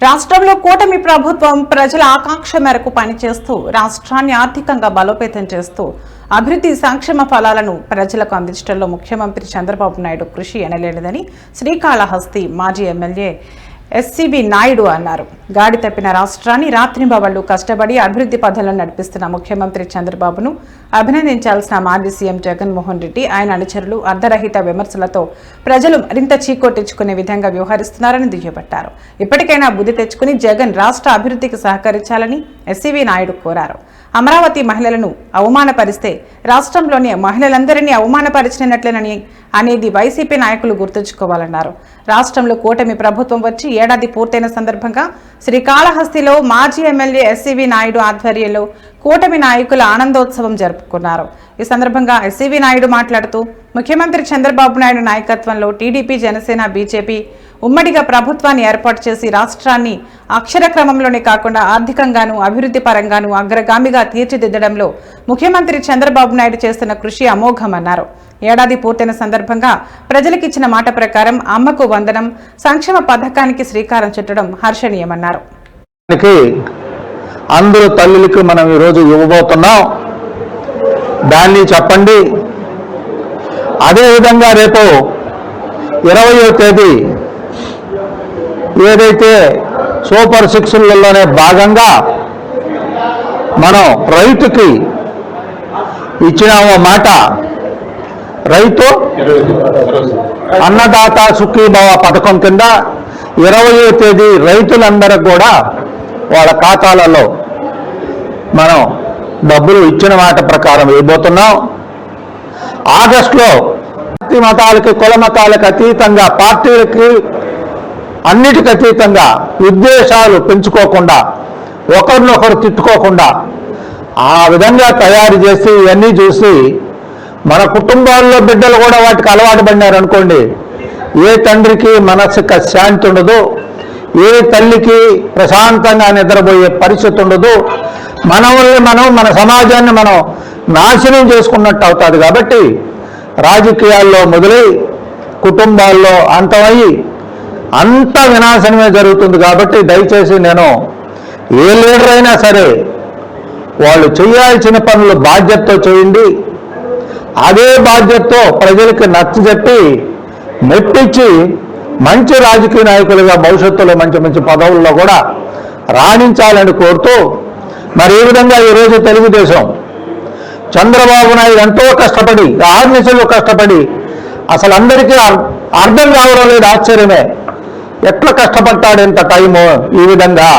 రాష్ట్రంలో కూటమి ప్రభుత్వం ప్రజల ఆకాంక్ష మేరకు పనిచేస్తూ రాష్ట్రాన్ని ఆర్థికంగా బలోపేతం చేస్తూ అభివృద్ధి సంక్షేమ ఫలాలను ప్రజలకు అందించడంలో ముఖ్యమంత్రి చంద్రబాబు నాయుడు కృషి ఎనలేనిదని శ్రీకాళహస్తి మాజీ ఎమ్మెల్యే ఎస్సీబీ నాయుడు అన్నారు. గాడి తప్పిన రాష్ట్రాన్ని రాత్రింబవళ్ళు కష్టపడి అభివృద్ధి పథంలో నడిపిస్తున్న ముఖ్యమంత్రి చంద్రబాబును అభినందించాల్సిన మాజీ సీఎం జగన్మోహన్ రెడ్డి ఆయన అనుచరులు అర్ధరహిత విమర్శలతో ప్రజలు మరింత చీకొట్టించుకునే విధంగా వ్యవహరిస్తున్నారని దుయ్యబట్టారు. ఇప్పటికైనా బుద్ధి తెచ్చుకుని జగన్ రాష్ట్ర అభివృద్ధికి సహకరించాలని ఎస్సీవీ నాయుడు కోరారు. అమరావతి మహిళలను అవమానపరిస్తే రాష్ట్రంలోని మహిళలందరినీ అవమానపరిచినట్లేనని అనేది వైసీపీ నాయకులు గుర్తుంచుకోవాలన్నారు. రాష్ట్రంలో కూటమి ప్రభుత్వం వచ్చి ఏడాది పూర్తయిన సందర్భంగా శ్రీకాళహస్తిలో మాజీ ఎమ్మెల్యే ఎస్సీవీ నాయుడు ఆధ్వర్యంలో కూటమి నాయకుల ఆనందోత్సవం జరుపుకున్నారు. ఈ సందర్భంగా ఎస్సీవీ నాయుడు మాట్లాడుతూ ముఖ్యమంత్రి చంద్రబాబు నాయుడు నాయకత్వంలో టీడీపీ జనసేన బీజేపీ ఉమ్మడిగా ప్రభుత్వాన్ని ఏర్పాటు చేసి రాష్ట్రాన్ని అక్షర క్రమంలోనే కాకుండా ఆర్థికంగాను అభివృద్ధి పరంగాను అగ్రగామిగా తీర్చిదిద్దడంలో ముఖ్యమంత్రి చంద్రబాబు నాయుడు చేస్తున్న కృషి అమోఘమన్నారు. ఏడాది పూర్తయిన సందర్భంగా ప్రజలకిచ్చిన మాట ప్రకారం అమ్మకు వందనం సంక్షేమ పథకానికి శ్రీకారం చుట్టడం హర్షణీయమన్నారు. అందరూ తల్లికి మనం ఈరోజు ఇవ్వబోతున్నాం. దాన్ని చెప్పండి. అదేవిధంగా రేపు ఇరవయో తేదీ ఏదైతే సూపర్ సిక్స్లలోనే భాగంగా మనం రైతుకి ఇచ్చినామో మాట రైతు అన్నదాత సుఖీభావ పథకం కింద ఇరవయో తేదీ రైతులందరికి కూడా వాళ్ళ ఖాతాలలో మనం డబ్బులు ఇచ్చిన మాట ప్రకారం ఇవ్వబోతున్నాం ఆగస్టులో పార్టీ మతాలకి కుల మతాలకు అతీతంగా పార్టీలకి అన్నిటికి అతీతంగా ఉద్దేశాలు పెంచుకోకుండా ఒకరినొకరు తిట్టుకోకుండా ఆ విధంగా తయారు చేసి ఇవన్నీ చూసి మన కుటుంబాల్లో బిడ్డలు కూడా వాటికి అలవాటు పడినారు అనుకోండి ఏ తండ్రికి మనసుకు శాంతి ఉండదు ఏ తల్లికి ప్రశాంతంగా నిద్రపోయే పరిస్థితి ఉండదు మనల్ని మనం మన సమాజాన్ని మనం నాశనం చేసుకున్నట్టు అవుతుంది. కాబట్టి రాజకీయాల్లో మొదలై కుటుంబాల్లో అంతమయ్యి అంత వినాశనమే జరుగుతుంది కాబట్టి దయచేసి నేను ఏ లీడర్ అయినా సరే వాళ్ళు చేయాల్సిన పనులు బాధ్యతతో చేయండి. అదే బాధ్యతతో ప్రజలకు నచ్చజెప్పి మెప్పించి మంచి రాజకీయ నాయకులుగా భవిష్యత్తులో మంచి మంచి పదవుల్లో కూడా రాణించాలని కోరుతూ మరి ఈ విధంగా ఈరోజు తెలుగుదేశం చంద్రబాబు నాయుడు ఎంతో కష్టపడి ఆర్నిసలు కష్టపడి అసలు అందరికీ అర్- అర్థం కావడం లేదు ఆశ్చర్యమే. ఎట్లా కష్టపడతాడు ఎంత టైము ఈ విధంగా?